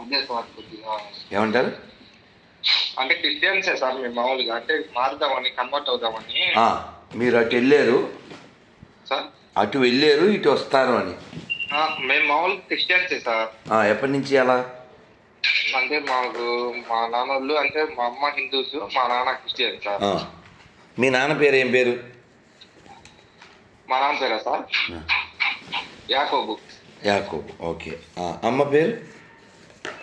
అదే సార్ కొద్దిగా. ఏమంటారు? అంటే క్రిస్టియన్సే సార్ మేము మామూలుగా. అంటే మారుదామని కన్వర్ట్ అవుదామని. మీరు అటు వెళ్ళారు. సార్? అటు వెళ్ళారు ఇటు వస్తారు అని. మేము మామూలుగా క్రిస్టియన్సే సార్. ఎప్పటి నుంచి అలా? అంటే మాకు మా నాన్నోళ్ళు అంటే మా అమ్మ హిందూస్ మా నాన్న క్రిస్టియన్ సార్. మీ నాన్న పేరు ఏం పేరు? మా నాన్న పేరా సార్. యాకోబు. యాకోబు ఓకే. అమ్మ పేరు?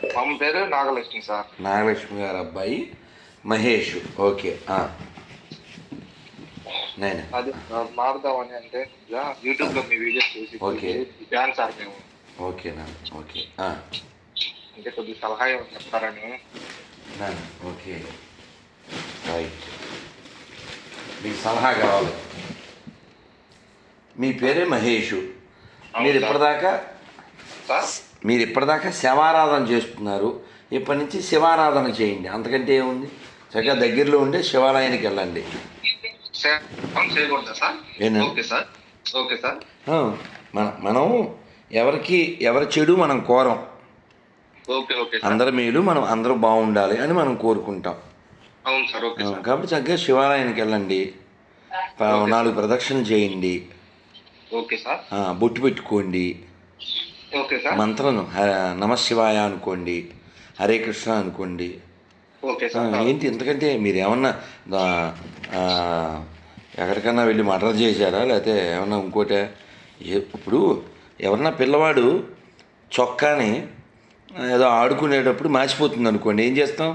మా అమ్మ పేరు నాగలక్ష్మి సార్. నాగలక్ష్మి గారు అబ్బాయి. మహేష్. ఓకే. నేను. అది మారుదామని అంటే యూట్యూబ్లో మీ వీడియోస్ చూసి ఓకే. సార్ మేము ఓకే ఓకే. అంటే కొద్దిగా సలహా ఏమైనా చెప్తారని. ఓకే. రైట్. మీకు సలహా కావాలి. మీ పేరే మహేషు. మీరు. ఇప్పటిదాకా సార్? మీరు ఇప్పటిదాకా శివారాధన చేస్తున్నారు. ఇప్పటి నుంచి శివారాధన చేయండి. అంతకంటే ఏముంది? చక్కగా దగ్గరలో ఉండే శివాలయానికి వెళ్ళండి. మన మనం ఎవరికి ఎవరి చెడు మనం కోరం. Okay okay sir. అందరి మేలు మనం అందరూ బాగుండాలి అని మనం కోరుకుంటాం. అవును సార్ ఓకే ఆ, సార్. కాబట్టి చక్కగా శివాలయానికి వెళ్ళండి. నాలుగు ప్రదక్షిణలు చేయండి. Okay sir. ఆ, బొట్టు పెట్టుకోండి. మంత్రం నమశివాయ అనుకోండి హరే కృష్ణ అనుకోండి. ఏంటి ఎందుకంటే మీరు ఏమన్నా ఎక్కడికన్నా వెళ్ళి మర్డర్ చేశారా? లేకపోతే ఏమన్నా ఇంకోటే? ఇప్పుడు ఎవరన్నా పిల్లవాడు చొక్కాని ఏదో ఆడుకునేటప్పుడు మాసిపోతుంది అనుకోండి ఏం చేస్తాం?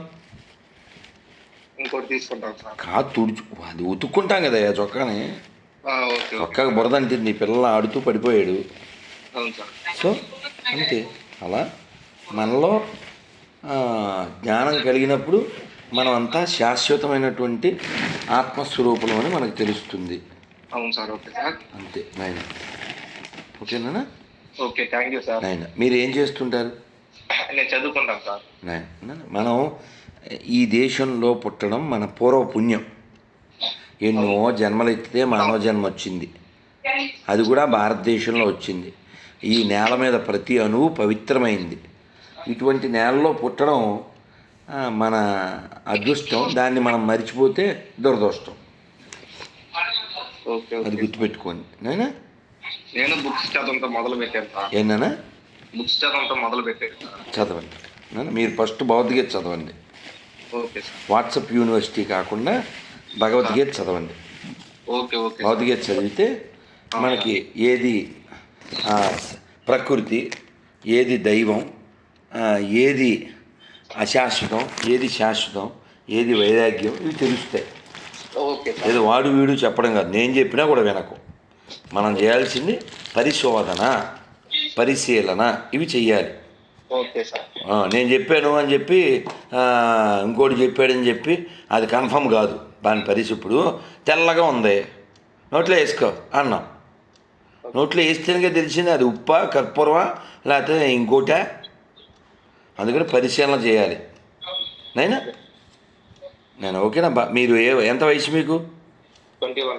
ఇంకోటి తీసుకుంటాం కాదు తుడుచు అది ఉతుక్కుంటాం కదా ఆ చొక్కాని. చొక్కాకు బురద అంటింది పిల్లలు ఆడుతూ పడిపోయాడు. అవును సార్. సో అంతే. అలా మనలో జ్ఞానం కలిగినప్పుడు మనం అంతా శాశ్వతమైనటువంటి ఆత్మస్వరూపం అని మనకు తెలుస్తుంది. అవును సార్ ఓకే సార్. అంతే నాయన. ఓకేనా ఓకే థ్యాంక్ యూ సార్. నాయన మీరు ఏం చేస్తుంటారు? నేను చదువుకుంటాను సార్. నాయన మనం ఈ దేశంలో పుట్టడం మన పూర్వ పుణ్యం ఎన్నో జన్మలు ఎత్తితే మానవ జన్మ వచ్చింది అది కూడా భారతదేశంలో వచ్చింది. ఈ నేల మీద ప్రతి అణువు పవిత్రమైంది. ఇటువంటి నేలలో పుట్టడం మన అదృష్టం దాన్ని మనం మర్చిపోతే దురదృష్టం. అది గుర్తుపెట్టుకోండి. నాయనా? నేను బుక్స్ చదవడంతో మొదలు పెట్టాను ఏంటన్నా బుక్స్ చదవడంతో మొదలు పెట్టాను చదవండి. మీరు ఫస్ట్ భగవద్గీత చదవండి. వాట్సప్ యూనివర్సిటీ కాకుండా భగవద్గీత చదవండి. భగవద్గీత చదివితే మనకి ఏది ప్రకృతి ఏది దైవం ఏది అశాశ్వతం ఏది శాశ్వతం ఏది వైరాగ్యం ఇవి తెలుస్తాయి. ఏదో వాడు వీడు చెప్పడం కాదు. నేను చెప్పినా కూడా వినకు. మనం చేయాల్సింది పరిశోధన పరిశీలన. ఇవి చెయ్యాలి. నేను చెప్పాను అని చెప్పి ఇంకోటి చెప్పాడని చెప్పి అది కన్ఫర్మ్ కాదు. దాని పరిస్థితి ఇప్పుడు తెల్లగా ఉంది. నోట్లో వేసుకో అన్నాం. నోట్లో వేస్తేనే తెలిసింది అది ఉప్పా కర్పూరమా లేకపోతే ఇంకోటా? అందుకని పరిశీలన చేయాలి. నైనా? నేను ఓకేనా బా మీరు ఏ ఎంత వయసు మీకు? ట్వంటీ వన్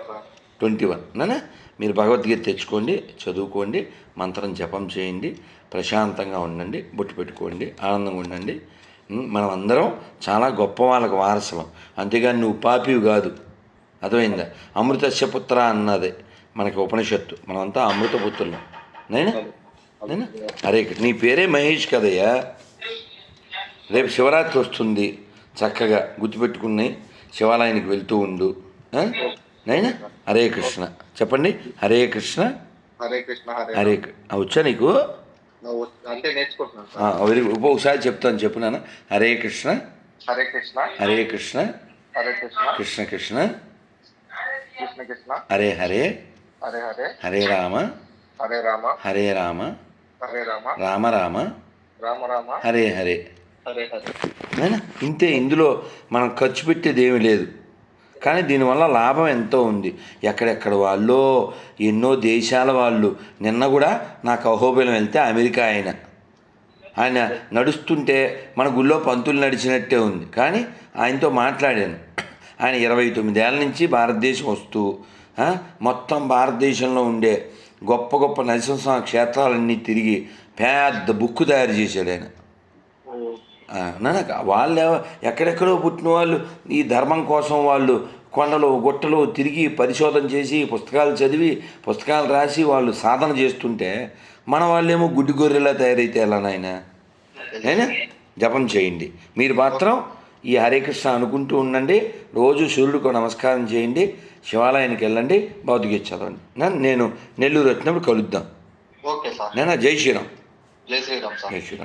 ట్వంటీ వన్ నానా? మీరు భగవద్గీత తెచ్చుకోండి చదువుకోండి మంత్రం జపం చేయండి ప్రశాంతంగా ఉండండి బొట్టు పెట్టుకోండి ఆనందంగా ఉండండి. మనం అందరం చాలా గొప్ప వాళ్ళకి వారసులం. అంతేగాని నువ్వు పాపివి కాదు. అర్థమైందా? అమృతస్య పుత్ర అన్నది. మనకి ఉపనిషత్తు మనమంతా అమృతపుత్రులం. నేనా? నేనా? అరే నీ పేరే మహేష్ కదయ్యా? రేపు శివరాత్రి వస్తుంది చక్కగా గుర్తుపెట్టుకుని శివాలయానికి వెళ్తూ ఉండు? నైనా? హరే కృష్ణ. చెప్పండి. హరే కృష్ణ. హరే కృష్ణ హరే వచ్చా నీకు? వెరీ. ఒకసారి చెప్తాను చెప్పు నాన్న. హరే కృష్ణ. హరే కృష్ణ. హరే కృష్ణ. హరే కృష్ణ. కృష్ణ కృష్ణ. కృష్ణ కృష్ణ. హరే హరే. హరే రామ. హరే రామ. హరే రామ. హరే రామ. రామ రామ. రామ రామ. హరే హరే. హరే హరే. ఇంతే ఇందులో మనం ఖర్చు పెట్టేది ఏమీ లేదు. కానీ దీనివల్ల లాభం ఎంతో ఉంది. ఎక్కడెక్కడ వాళ్ళు ఎన్నో దేశాల వాళ్ళు. నిన్న కూడా నాకు అహోబిలం వెళ్తే అమెరికా ఆయన. ఆయన నడుస్తుంటే మన గుళ్ళో పంతులు నడిచినట్టే ఉంది. కానీ ఆయనతో మాట్లాడాను. ఆయన ఇరవై తొమ్మిదేళ్ళ నుంచి భారతదేశం వస్తూ మొత్తం భారతదేశంలో ఉండే గొప్ప గొప్ప నరసింహస్వామి క్షేత్రాలన్నీ తిరిగి పెద్ద బుక్ తయారు చేశాడు ఆయన. నాన్న వాళ్ళు ఎక్కడెక్కడో పుట్టిన వాళ్ళు ఈ ధర్మం కోసం వాళ్ళు కొండలు గుట్టలు తిరిగి పరిశోధన చేసి పుస్తకాలు చదివి పుస్తకాలు రాసి వాళ్ళు సాధన చేస్తుంటే మన వాళ్ళేమో గుడ్డి గొర్రెలా తయారైతే ఎలా నాయన? అయినా జపం చేయండి. మీరు మాత్రం ఈ హరే కృష్ణ అనుకుంటూ ఉండండి. రోజు సూర్యుడికి నమస్కారం చేయండి. శివాలయానికి వెళ్ళండి భౌతిక చదవండి. నేను నెల్లూరు వచ్చినప్పుడు కలుద్దాం. Okay sir. నేనా జై శ్రీరామ్. జై శ్రీరామ్ సార్. జై శ్రీరామ్.